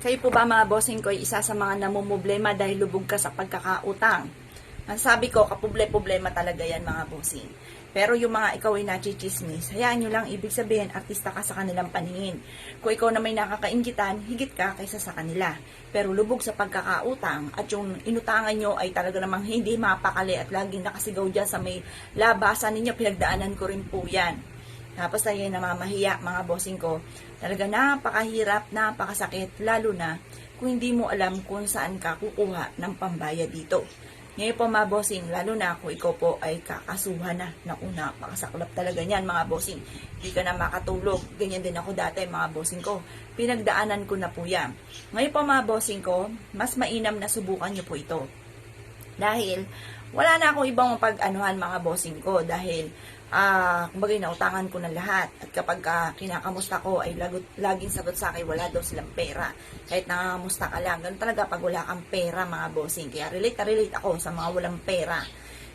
Kayo po ba mga bossing ko ay isa sa mga namumblema dahil lubog ka sa pagkakautang? Ang sabi ko, kapuble-problema talaga yan mga bossing. Pero yung mga ikaw ay nachichismis, hayaan nyo lang ibig sabihin artista ka sa kanilang paningin. Kung ikaw na may nakakaingitan, higit ka kaysa sa kanila. Pero lubog sa pagkakautang at yung inutangan nyo ay talaga namang hindi mapakali at laging nakasigaw dyan sa may labasan ninyo, pinagdaanan ko rin po yan. Tapos tayo ay namamahiya, mga bossing ko. Talaga napakahirap, napakasakit, lalo na kung hindi mo alam kung saan ka kukuha ng pambayad dito. Ngayon po mga bossing, lalo na kung ikaw po ay kakasuhan na na una, makasaklap talaga niyan mga bossing. Hindi ka na makatulog. Ganyan din ako dati mga bossing ko. Pinagdaanan ko na po yan. Ngayon po mga bossing ko, mas mainam na subukan nyo po ito. Dahil wala na akong ibang pag-anuhan mga bossing ko dahil ah kumbaga nautangan ko na lahat. At kapag ah, kinakamusta ko ay lagot, laging sagot sa akin wala daw silang pera. Kahit nangamusta ka lang ganun talaga pag wala kang pera mga bossing. Kaya relate na relate ako sa mga walang pera.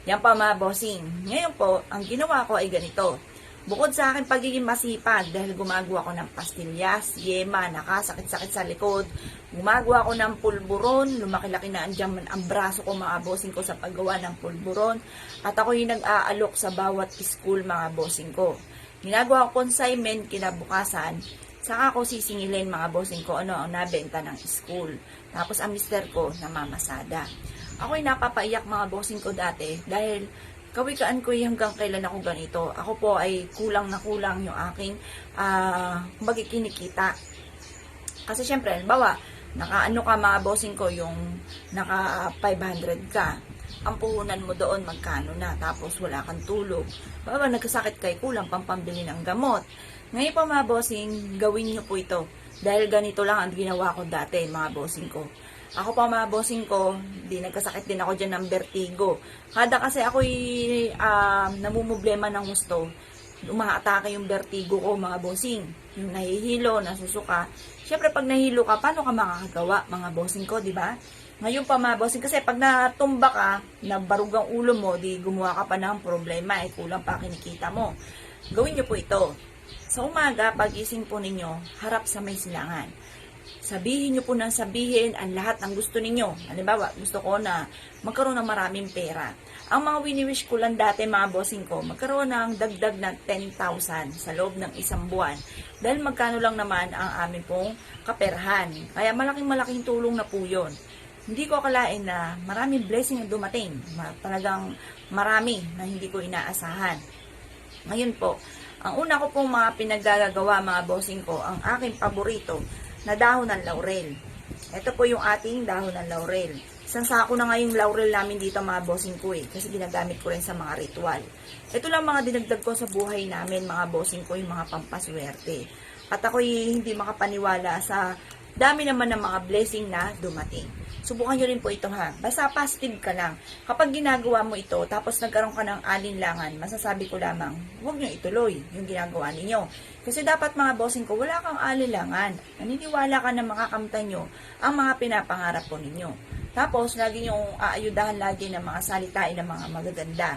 Yan pa mga bossing. Ngayon po ang ginawa ko ay ganito Bukod sa akin pagiging masipag dahil gumagawa ko ng pastillas, yema, nakasakit-sakit sa likod, gumagawa ko ng pulburon, lumaki-laki na andyan man ang braso ko mga bossing ko sa paggawa ng pulburon, at ako yung nag-aalok sa bawat school mga bossing ko. Ginagawa ko consignment kinabukasan, saka ako sisingilin mga bossing ko ano ang nabenta ng school. Tapos ang mister ko namamasada. Ako'y napapaiyak mga bossing ko dati dahil kawikaan ko hanggang kailan ako ganito. Ako po ay kulang na kulang yung aking uh, kinikita. Kasi syempre, halimbawa, naka ano ka mga bossing ko, yung naka 500 ka. Ang puhunan mo doon magkano na, tapos wala kang tulog. Baba, nagkasakit kay kulang pang pambili ng gamot. Ngayon po mga bossing, gawin nyo po ito. Dahil ganito lang ang ginawa ko dati, mga bossing ko. Ako pa mga bossing ko, di nagkasakit din ako dyan ng vertigo. Kada kasi ako'y um, namumblema ng gusto, umaatake yung vertigo ko mga bossing. Yung nahihilo, nasusuka. Siyempre pag nahilo ka, paano ka makakagawa mga bossing ko, di ba? Ngayon pa mga bossing, kasi pag natumba ka, nabarug ang ulo mo, di gumawa ka pa ng problema, eh kulang pa kinikita mo. Gawin niyo po ito. Sa umaga, pagising po ninyo, harap sa may silangan sabihin nyo po ng sabihin ang lahat ng gusto ninyo. Halimbawa, gusto ko na magkaroon ng maraming pera. Ang mga wini-wish ko lang dati, mga bossing ko, magkaroon ng dagdag na 10,000 sa loob ng isang buwan. Dahil magkano lang naman ang amin pong kaperhan. Kaya malaking malaking tulong na po yun. Hindi ko akalain na maraming blessing ang dumating. Ma- Talagang marami na hindi ko inaasahan. Ngayon po, ang una ko pong mga pinaggagawa mga bossing ko, ang aking paborito, na dahon ng laurel. Ito po yung ating dahon ng laurel. Isang sako na nga yung laurel namin dito mga bossing ko eh, kasi ginagamit ko rin sa mga ritual. Ito lang mga dinagdag ko sa buhay namin mga bossing ko, yung mga pampaswerte. At ako'y hindi makapaniwala sa dami naman ng mga blessing na dumating. Subukan nyo rin po ito ha. Basta positive ka lang. Kapag ginagawa mo ito, tapos nagkaroon ka ng alinlangan, masasabi ko lamang, huwag nyo ituloy yung ginagawa ninyo. Kasi dapat mga bossing ko, wala kang alinlangan. Naniniwala ka na makakamtan nyo ang mga pinapangarap po ninyo. Tapos, lagi nyo aayudahan lagi ng mga salitain ng mga magaganda.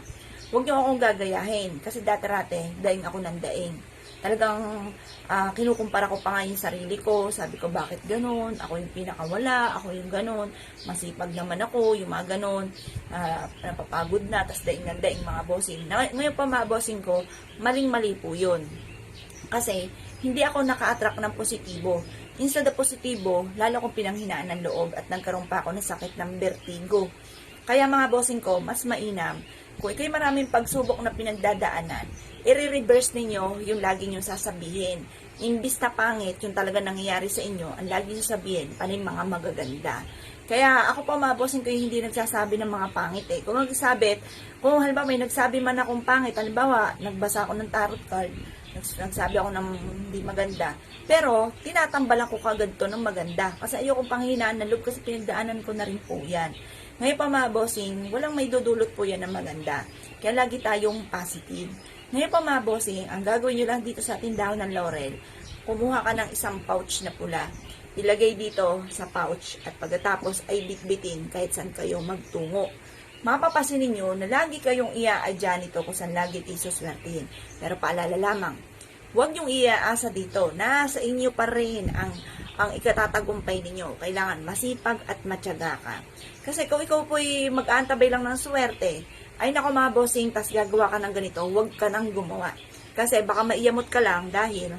Huwag nyo akong gagayahin. Kasi dati-rate, daing ako ng daing talagang uh, kinukumpara ko pa nga yung sarili ko. Sabi ko, bakit ganun? Ako yung pinakawala, ako yung ganun. Masipag naman ako, yung mga ganun. Uh, napapagod na, tas daing ng daing mga bossing. Ngayon pa mga bossing ko, maling-mali po yun. Kasi, hindi ako naka-attract ng positibo. Instead of positibo, lalo kong pinanghinaan ng loob at nagkaroon pa ako ng sakit ng vertigo. Kaya mga bossing ko, mas mainam kung ikaw'y maraming pagsubok na pinagdadaanan, i-reverse ninyo yung lagi nyo sasabihin. Imbis na pangit, yung talaga nangyayari sa inyo, ang lagi nyo sabihin, panin mga magaganda. Kaya ako pa mga bossing ko hindi nagsasabi ng mga pangit eh. Kung nagsasabi, kung halimbawa may nagsabi man akong pangit, halimbawa nagbasa ako ng tarot card, nagsabi ako ng hindi maganda. Pero, tinatambalan ko kagad to ng maganda. Kasi ayoko panghinaan ng loob kasi pinagdaanan ko na rin po yan. Ngayon pa mga bossing, walang may dudulot po yan ng maganda. Kaya lagi tayong positive. Ngayon pa mga bossing, ang gagawin nyo lang dito sa tindahan ng laurel, kumuha ka ng isang pouch na pula. Ilagay dito sa pouch at pagkatapos ay bitbitin kahit saan kayo magtungo. Mapapasin ninyo na lagi kayong ia-adya nito kung saan lagi isuswertihin. Pero paalala lamang, huwag niyong iaasa dito. Nasa inyo pa rin ang ang ikatatagumpay ninyo. Kailangan masipag at matyaga ka. Kasi kung ikaw po'y mag-aantabay lang ng swerte, ay nako mga bossing, tas gagawa ka ng ganito, huwag ka nang gumawa. Kasi baka maiyamot ka lang dahil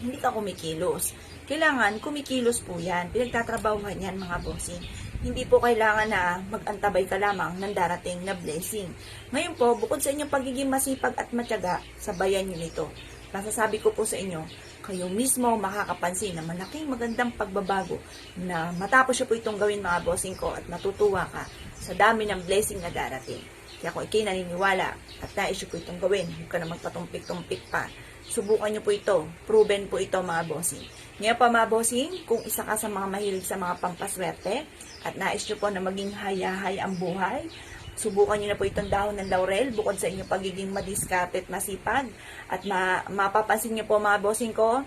hindi ka kumikilos. Kailangan kumikilos po yan. Pinagtatrabahuhan yan mga bossing. Hindi po kailangan na mag-antabay ka lamang ng darating na blessing. Ngayon po, bukod sa inyong pagiging masipag at matyaga, sabayan nyo nito. Masasabi ko po sa inyo, kayo mismo makakapansin na malaking magandang pagbabago na matapos nyo po itong gawin mga bossing ko at matutuwa ka sa dami ng blessing na darating. Kaya kung ikay naniniwala at nais nyo po itong gawin, huwag ka na magpatumpik-tumpik pa. Subukan nyo po ito. Proven po ito mga bossing. Ngayon pa mga bossing, kung isa ka sa mga mahilig sa mga pampaswerte at nais nyo po na maging hayahay ang buhay, subukan nyo na po itong dahon ng laurel bukod sa inyong pagiging madiskarte at masipag. At ma- mapapansin nyo po mga bossing ko,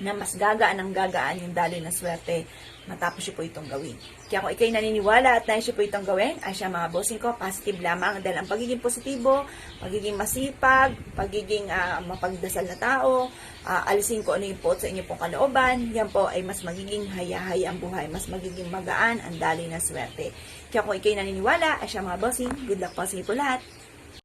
na mas gagaan ang gagaan yung daloy ng swerte matapos siya po itong gawin. Kaya kung ikay naniniwala at nais siya po itong gawin, ay siya mga bossing ko, positive lamang dahil ang pagiging positibo, pagiging masipag, pagiging ah, mapagdasal na tao, ah, alisin ko ano yung po sa inyo pong kalooban, yan po ay mas magiging hayahay ang buhay, mas magiging magaan ang daloy ng swerte. Kaya kung ikay naniniwala, ay siya mga bossing, good luck po sa inyo po lahat.